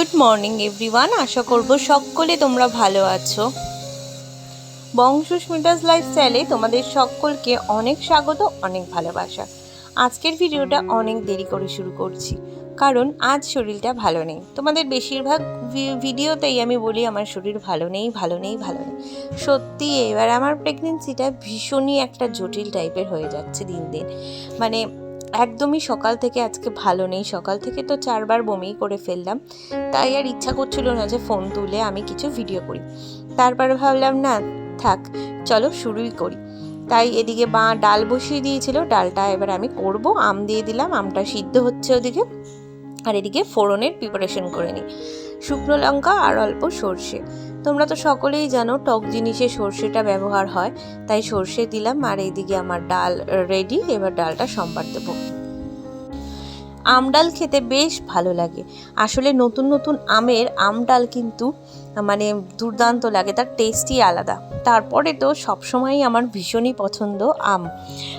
Good morning everyone আশা করব সকলে তোমরা ভালো আছো। বংশুস্মিতাস লাইফস্টাইলে তোমাদের সকলকে অনেক স্বাগত, অনেক ভালোবাসা। আজকের ভিডিওটা অনেক দেরি করে শুরু করছি, কারণ আজ শরীরটা ভালো নেই। তোমাদের বেশিরভাগ ভিডিওতেই আমি বলি আমার শরীর ভালো নেই ভালো নেই ভালো নেই। সত্যি, এবার আমার প্রেগনেন্সিটা ভীষণই একটা জটিল টাইপের হয়ে যাচ্ছে দিন দিন। মানে একদমই সকাল থেকে, আজকে ভালো নেই। সকাল থেকে তো চারবার বমি করে ফেললাম। তাই আর ইচ্ছা করছিল না যে ফোন তুলে আমি কিছু ভিডিও করি। তারপর ভাবলাম, না, থাক, চলো শুরুই করি। তাই এদিকে বা ডাল বসিয়ে দিয়েছিল। ডালটা এবার আমি করব। আম দিয়ে দিলাম। আমটা সিদ্ধ হচ্ছে ওদিকে। আর এদিকে ফোড়নের প্রিপারেশন করে নিই শুকনো লঙ্কা আর অল্প সর্ষে। তোমরা তো সকলেই জানো টক জিনিসে সর্ষেটা ব্যবহার হয়, তাই সর্ষে দিলাম আর এইদিকে আমার ডাল রেডি এবার ডালটা সম্বার দেবো। আমডাল খেতে বেশ ভালো লাগে। আসলে নতুন নতুন আমের আমডাল কিন্তু মানে দুর্দান্ত লাগে, তার টেস্টই আলাদা। তারপরে তো সবসময়ই আমার ভীষণই পছন্দ আম।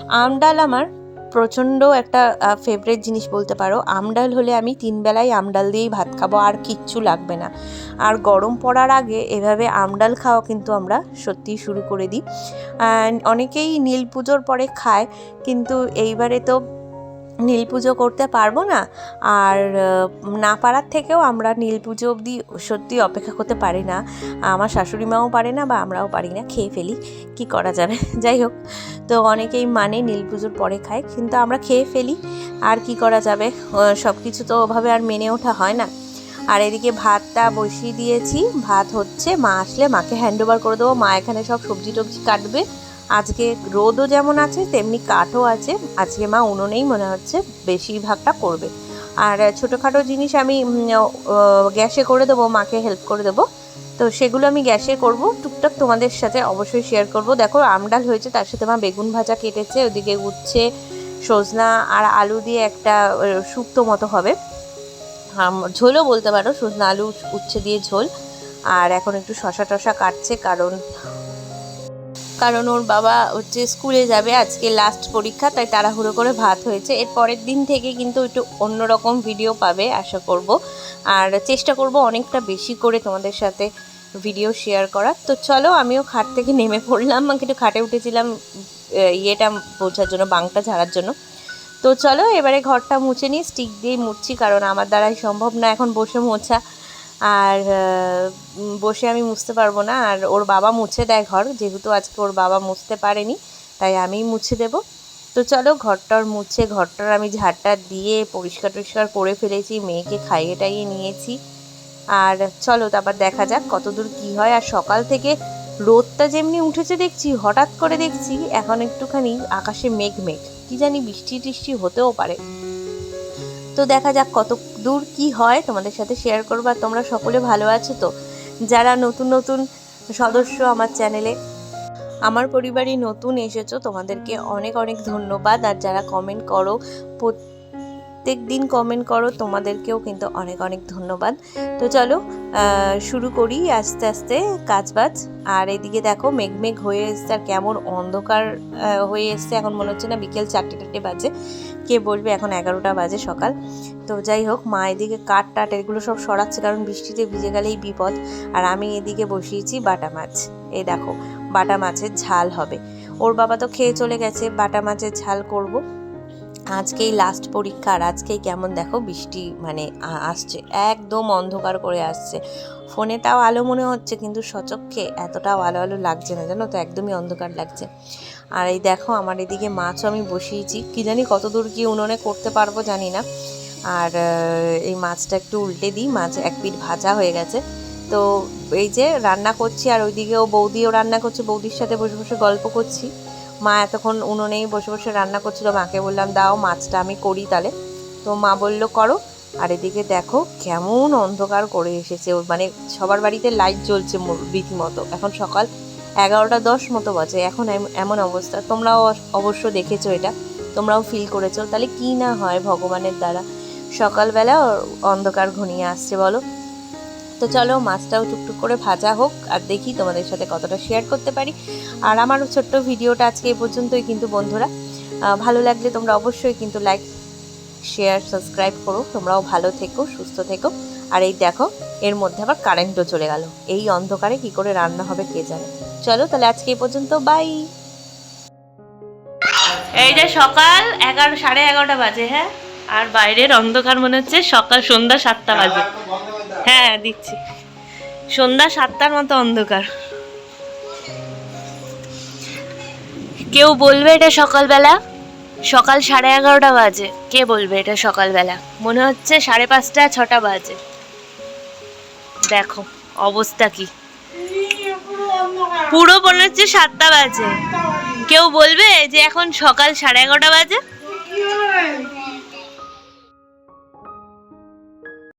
আমডাল আমার প্রচণ্ড একটা ফেভারেট জিনিস বলতে পারো, আমডাল হলে আমি তিন বেলায় আমডাল দিয়েই ভাত খাব, আর কিচ্ছু লাগবে না। আর গরম পড়ার আগে এভাবে আমডাল খাওয়া কিন্তু আমরা সত্যিই শুরু করে দিই। অনেকেই নীল পুজোর পরে খায়, কিন্তু এইবারে তো নীল পুজো করতে পারব না। আর না পারার থেকেও আমরা নীল পুজো অবধি সত্যি অপেক্ষা করতে পারি না। আমার শাশুড়ি মাও পারে না বা আমরাও পারি না, খেয়ে ফেলি, কি করা যাবে? যাই হোক, তো অনেকেই মানে নীল পুজোর পরে খায়, কিন্তু আমরা খেয়ে ফেলি, আর কি করা যাবে? সব কিছু তো ওভাবে আর মেনে ওঠা হয় না। আর এদিকে ভাতটা বসিয়ে দিয়েছি, ভাত হচ্ছে, মা আসলে মাকে হ্যান্ড ওভার করে দেবো, মা এখানে সব সবজি টবজি কাটবে। আজকে রোদও যেমন আছে, তেমনি কাঠও আছে। আজকে মা উনুনেই মনে হচ্ছে বেশিরভাগটা করবে। আর ছোটোখাটো জিনিস আমি গ্যাসে করে দেবো, মাকে হেল্প করে দেবো। তো সেগুলো আমি গ্যাসে করব। টুকটাক তোমাদের সাথে অবশ্যই শেয়ার করব। দেখো আমডাল হয়েছে, তার সাথে মা বেগুন ভাজা কেটেছে, ওদিকে উচ্ছে, সজনা আর আলু দিয়ে একটা শুক্তো মতো হবে। ঝোলও বলতে পারো, সজনা আলু, উচ্ছে দিয়ে ঝোল। আর এখন একটু শশা টশা কাটছে, কারণ কারণ ওর বাবা হচ্ছে স্কুলে যাবে আজকে লাস্ট পরীক্ষা, তাই তাড়াহুড়ো করে ভাত হয়েছে। এর পরের দিন থেকে কিন্তু একটু অন্যরকম ভিডিও পাবে, আশা করব। আর চেষ্টা করব অনেকটা বেশি করে তোমাদের সাথে ভিডিও শেয়ার করার। তো চলো, আমিও খাট থেকে নেমে পড়লাম। একটু খাটে উঠেছিলাম ইয়েটা বোঝার জন্য বাংটা ঝাড়ার জন্য। তো চলো, এবারে ঘরটা মুছে নিই স্টিক দিয়ে মুছছি, কারণ আমার দ্বারাই সম্ভব না এখন বসে মোছা। আর বসে আমি মুছতে পারব না। আর ওর বাবা মুছে দেয় ঘর, যেহেতু আজকে ওর বাবা মুছতে পারেনি, তাই আমিই মুছে দেবো। তো চলো, ঘরটার মুছে, ঘরটার আমি ঝাড়টা দিয়ে পরিষ্কার টরিষ্কার করে ফেলেছি, মেয়েকে খাইয়ে টাইয়ে নিয়েছি। আর চলো, তারপর দেখা যাক কতদূর কি হয়। আর সকাল থেকে রোদটা যেমনি উঠেছে দেখছি, হঠাৎ করে দেখছি, এখন একটুখানি আকাশে মেঘ মেঘ। কি জানি বৃষ্টি টিষ্টি হতেও পারে। তো দেখা যাক কত দূর কি হয় তোমাদের সাথে শেয়ার করব, আর তোমরা সকলে ভালো আছো তো? যারা নতুন নতুন সদস্য আমার চ্যানেলে আমার পরিবারই নতুন এসেছ, তোমাদেরকে অনেক অনেক ধন্যবাদ। আর যারা কমেন্ট করো প্রত্যেক দিন কমেন্ট করো, তোমাদেরকেও কিন্তু অনেক অনেক ধন্যবাদ। তো চলো শুরু করি আস্তে আস্তে কাজবাজ। আর এদিকে দেখো মেঘ মেঘ হয়ে এসছে, আর কেমন অন্ধকার হয়ে এসছে। এখন মনে হচ্ছে না বিকেল চারটে টারটে বাজে। কে বলবে, এখন এগারোটা বাজে সকাল। তো যাই হোক, মা এদিকে কাঠ টাট এগুলো সব সরাচ্ছে, কারণ বৃষ্টিতে ভিজে গেলেই বিপদ। আর আমি এদিকে বসিয়েছি বাটা মাছ। এই দেখো, বাটা মাছের ঝাল হবে। ওর বাবা তো খেয়ে চলে গেছে, বাটা মাছের ঝাল করব। আজকেই লাস্ট পরীক্ষা আর আজকেই কেমন দেখো বৃষ্টি মানে আসছে, একদম অন্ধকার করে আসছে। ফোনে তাও আলো মনে হচ্ছে কিন্তু সচক্ষে এতটাও আলো আলো লাগছে না, জানো তো? একদমই অন্ধকার লাগছে। আর এই দেখো আমার এদিকে মাছও আমি বসিয়েছি, কি জানি কত দূর কি উনুনে করতে পারব জানি না। আর এই মাছটা একটু উল্টে দিই, মাছ এক পিঠ ভাজা হয়ে গেছে। তো এই যে রান্না করছি আর ওইদিকেও বৌদিও রান্না করছে, বৌদির সাথে বসে বসে গল্প করছি। মা এতক্ষণ উনুনেই বসে বসে রান্না করছিল, মাকে বললাম, দাও মাছটা আমি করি তাহলে। তো মা বলল, করো। আর এদিকে দেখো কেমন অন্ধকার করে এসেছে। মানে সবার বাড়িতে লাইট জ্বলছে রীতিমতো। এখন সকাল এগারোটা দশ মতো বাজে। এখন এম- এমন অবস্থা। তোমরাও অবশ্য দেখেছ এটা। তোমরাও ফিল করেছ। তাহলে কি না হয় ভগবানের দ্বারা? সকালবেলা অন্ধকার ঘনিয়ে আসছে, বলো। তো চলো মাছটাও টুকটুক করে ভাজা হোক আর দেখি তোমাদের সাথে কতটা শেয়ার করতে পারি। আর আমার ছোট্ট ভিডিওটা আজকে এই পর্যন্তই কিন্তু বন্ধুরা। ভালো লাগলে তোমরা অবশ্যই কিন্তু লাইক শেয়ার সাবস্ক্রাইব করো। তোমরাও ভালো থেকো, সুস্থ থেকো। আর এই দেখো, এর মধ্যে আবার কারেন্টও চলে গেল। এই অন্ধকারে কি করে রান্না হবে কে জানে। চলো তাহলে আজকে এই পর্যন্ত বাই এই যে সকাল এগারো, সাড়ে এগারোটা বাজে হ্যাঁ? আর বাইরের অন্ধকার মনে হচ্ছে সকাল সন্ধ্যা সাতটা বাজে। হ্যাঁ দিচ্ছি। সন্ধ্যা সাতটার মতো অন্ধকার। কেউ বলবে এটা সকালবেলা? সকাল সাড়ে এগারোটা বাজে। কে বলবে এটা সকালবেলা? মনে হচ্ছে সাড়ে পাঁচটা, ছটা বাজে। দেখো, অবস্থা কি? পুরো মনে হচ্ছে সাতটা বাজে। কেউ বলবে যে এখন সকাল সাড়ে এগারোটা বাজে?